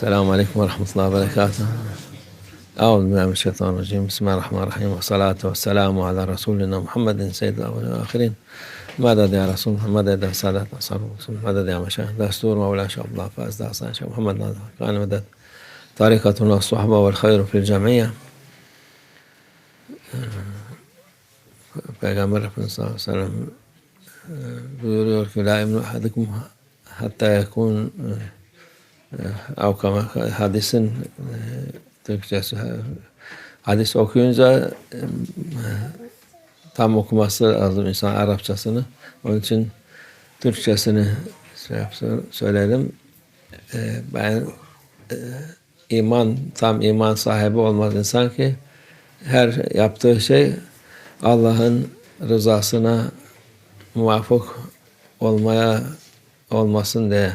السلام عليكم ورحمة الله وبركاته. أعوذ بالله من الشيطان الرجيم. بسم الله الرحمن الرحيم. والصلاة والسلام على رسولنا محمد سيد الأولين والآخرين مدد يا رسول مدد يا أصحاب الرسول مدد يا مشايخ دستور مولانا شيخ الله فاز داستان شيخ محمد كان مدد. طريقتنا الصحبة والخير في الجمعية Peygamber Efendimiz sallallahu aleyhi ve sellem buyuruyor ki la emnu ahadukum hatta yakun ev kama hadisin e, Türkçesi hadis okuyunca e, tam okuması lazım insan Arapçasını. Onun için Türkçesini şey yapsın, söyleyelim. E, ben e, iman tam iman sahibi olmaz insan ki her yaptığı şey Allah'ın rızasına muvafık olmaya olmasın diye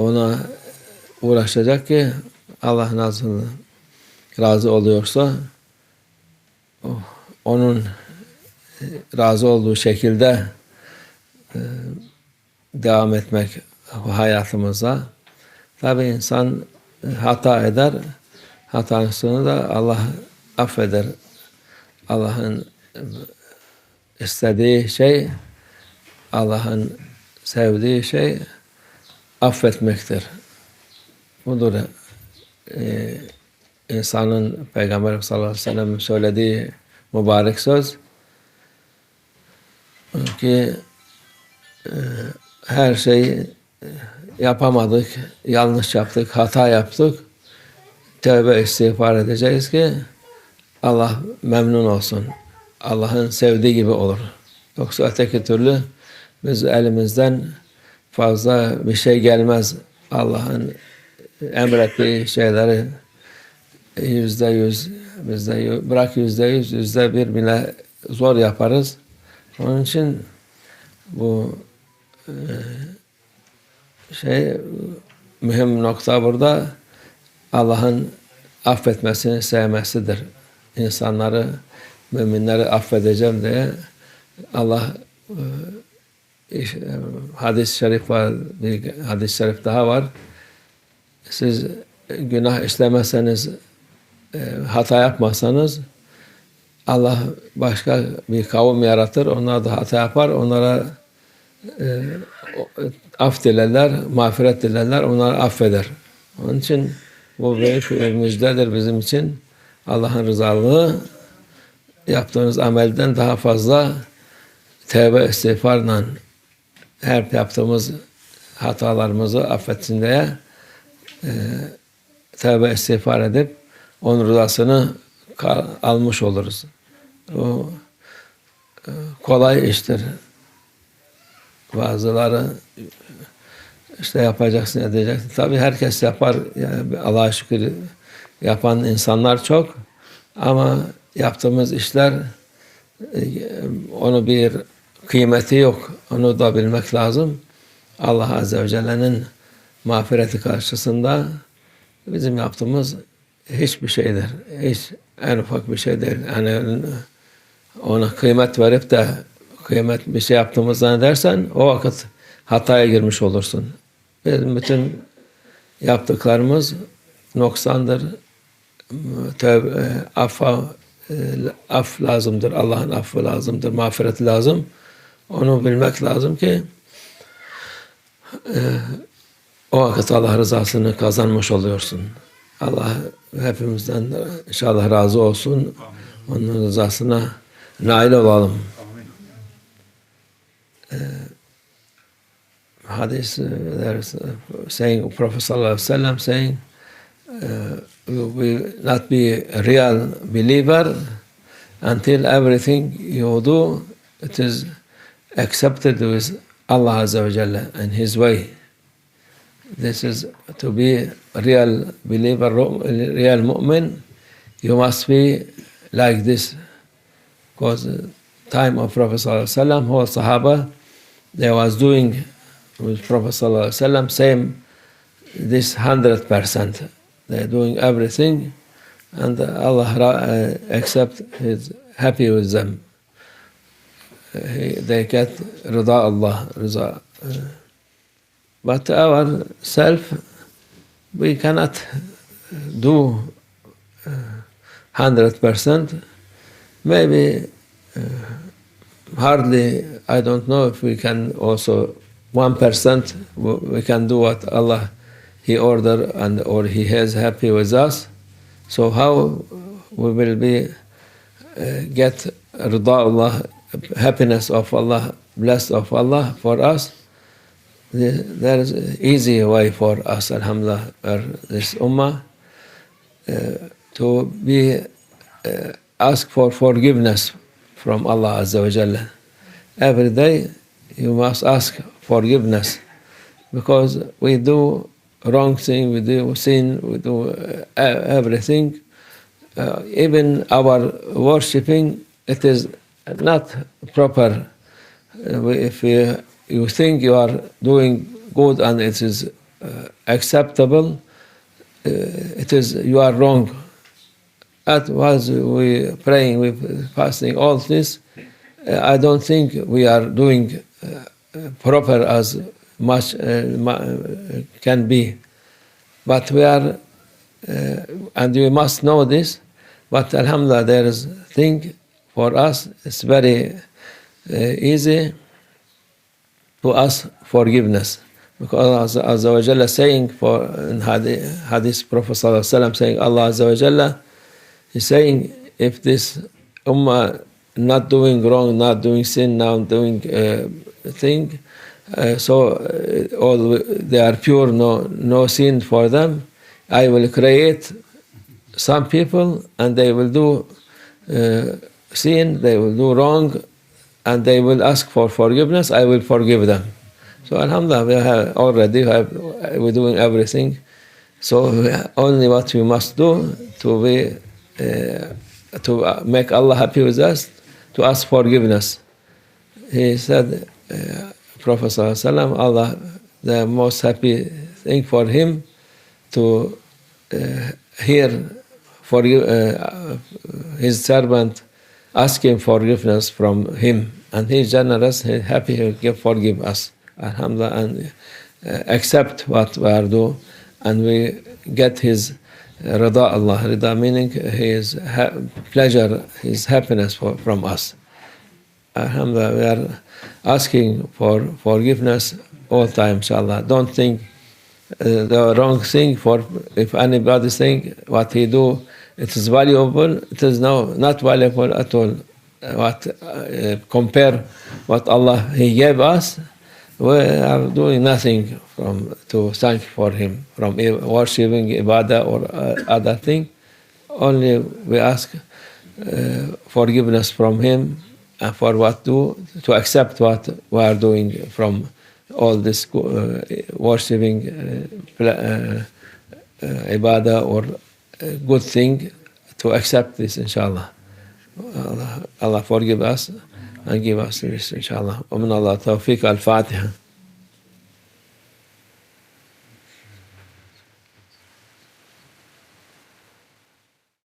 ona uğraşacak ki Allah nasıl razı oluyorsa onun razı olduğu şekilde devam etmek hayatımıza. Tabi insan hata eder. Hatasını da Allah affeder. Allah'ın istediği şey, Allah'ın sevdiği şey affetmektir. Budur e, insanın Peygamber sallallahu aleyhi ve sellem söylediği mübarek söz ki e, her şeyi yapamadık, yanlış yaptık, hata yaptık. Tövbe istiğfar edeceğiz ki Allah memnun olsun. Allah'ın sevdiği gibi olur. Yoksa öteki türlü biz elimizden fazla bir şey gelmez. Allah'ın emrettiği şeyleri yüzde yüz, bizde bırak yüzde yüz, yüzde bir bile zor yaparız. Onun için bu şey mühim nokta burada Allah'ın affetmesini sevmesidir insanları, müminleri affedeceğim diye Allah e, hadis-i şerif var, bir hadis-i şerif daha var. Siz günah işlemezseniz, e, hata yapmazsanız Allah başka bir kavim yaratır. Onlar da hata yapar. Onlara e, af dilerler, mağfiret dilerler. Onları affeder. Onun için bu büyük bir müjdedir bizim için. Allah'ın rızalığı yaptığınız amelden daha fazla tevbe istiğfarla her yaptığımız hatalarımızı affetsin diye e, tevbe istiğfar edip onun rızasını almış oluruz. O e, kolay iştir. Bazıları işte yapacaksın edeceksin. Tabi herkes yapar. Yani Allah'a şükür yapan insanlar çok ama yaptığımız işler e, onu bir kıymeti yok. Onu da bilmek lazım. Allah Azze ve Celle'nin mağfireti karşısında bizim yaptığımız hiçbir şeydir. Hiç en ufak bir şey değil. Yani ona kıymet verip de kıymet bir şey yaptığımız zannedersen o vakit hataya girmiş olursun. Bizim bütün yaptıklarımız noksandır, tövbe, affa, af lazımdır. Allah'ın affı lazımdır. Mağfiret lazım. Onu bilmek lazım ki o vakit Allah rızasını kazanmış oluyorsun. Allah hepimizden inşallah razı olsun. Onun rızasına nail olalım. hadis there's saying Prophet sallallahu alaihi wasallam saying uh, you will not be a real believer until everything you do it is accepted with Allah Azza wa Jalla and His way. This is to be real believer, real mu'min, you must be like this. Because time of Prophet Sallallahu whole Sahaba, they was doing with Prophet Sallallahu same, this hundred percent. They're doing everything, and Allah uh, accept is happy with them. They get rida Allah, rida. But our self, we cannot do hundred percent. Maybe uh, hardly. I don't know if we can also one percent. We can do what Allah He order and or He is happy with us. So how we will be uh, get rida Allah, happiness of Allah, blessed of Allah for us. There is an easy way for us, Alhamdulillah, or this Ummah, uh, to be uh, ask for forgiveness from Allah Azza wa Jalla. Every day you must ask forgiveness because we do wrong thing, we do sin, we do uh, everything. Uh, even our worshipping, it is not proper. Uh, if you, think you are doing good and it is uh, acceptable, uh, it is you are wrong. That was we praying, we fasting, all this. I don't think we are doing proper as much can be, but we are, and we must know this. But Alhamdulillah, there is thing for us. It's very easy to ask forgiveness. Because Allah Azza wa Jalla saying for in Hadith, hadith Prophet Sallallahu saying Allah Azza wa Jalla is saying if this ummah not doing wrong, not doing sin, now doing uh, thing, uh, so uh, all they are pure, no no sin for them. I will create some people and they will do uh, sin, they will do wrong, and they will ask for forgiveness. I will forgive them. So Alhamdulillah, we have already have, we're doing everything. So only what we must do to be uh, to make Allah happy with us, to ask forgiveness. He said, uh, Prophet ﷺ, Allah, the most happy thing for him to uh, hear for uh, his servant asking forgiveness from him, and he's generous, he's happy, he forgive us. Alhamdulillah, and uh, accept what we are doing, and we get His rida Allah. Rida meaning His ha- pleasure, His happiness for, from us. Alhamdulillah, we are asking for forgiveness all time, inshallah. Don't think uh, the wrong thing for if anybody think what he do it is valuable it is no not valuable at all what uh, compare what Allah he gave us we are doing nothing from to thank for him from worshiping ibadah or uh, other thing. Only we ask uh, forgiveness from him and for what do to accept what we are doing from all this uh, worshiping uh, uh, ibadah or a good thing to accept this, inshallah. Allah, Allah forgive us and give us this, inshallah. Wa min Allah tawfiq al-Fatiha.